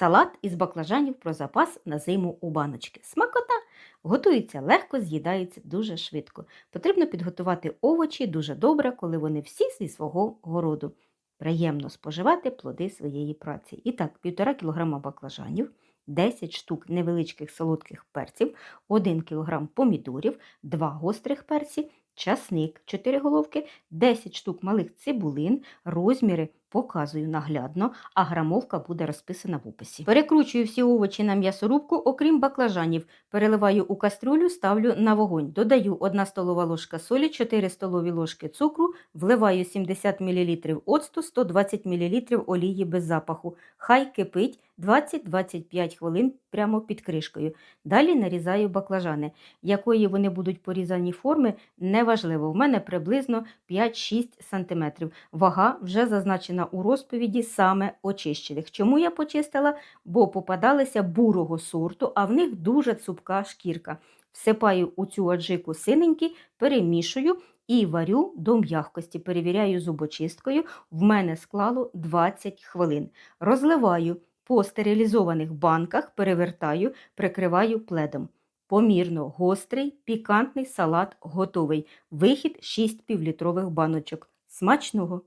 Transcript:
Салат із баклажанів про запас на зиму у баночки. Смакота готується легко, з'їдається дуже швидко. Потрібно підготувати овочі дуже добре, коли вони всі зі свого городу. Приємно споживати плоди своєї праці. І так, 1,5 кг баклажанів, 10 штук невеличких солодких перців, 1 кг помідорів, 2 гострих перці, часник 4 головки, 10 штук малих цибулин, розміри показую наглядно, а грамовка буде розписана в описі. Перекручую всі овочі на м'ясорубку, окрім баклажанів. Переливаю у кастрюлю, ставлю на вогонь. Додаю 1 столова ложка солі, 4 столові ложки цукру, вливаю 70 мл оцту, 120 мл олії без запаху. Хай кипить 20-25 хвилин прямо під кришкою. Далі нарізаю баклажани. Якої вони будуть порізані форми, неважливо. В мене приблизно 5-6 см. Вага вже зазначена у розповіді саме очищених. Чому я почистила? Бо попадалися бурого сорту, а в них дуже цупка шкірка. Всипаю у цю аджику синенькі, перемішую і варю до м'якості. Перевіряю зубочисткою. В мене склало 20 хвилин. Розливаю по стерилізованих банках, перевертаю, прикриваю пледом. Помірно гострий, пікантний салат готовий. Вихід 6 півлітрових баночок. Смачного!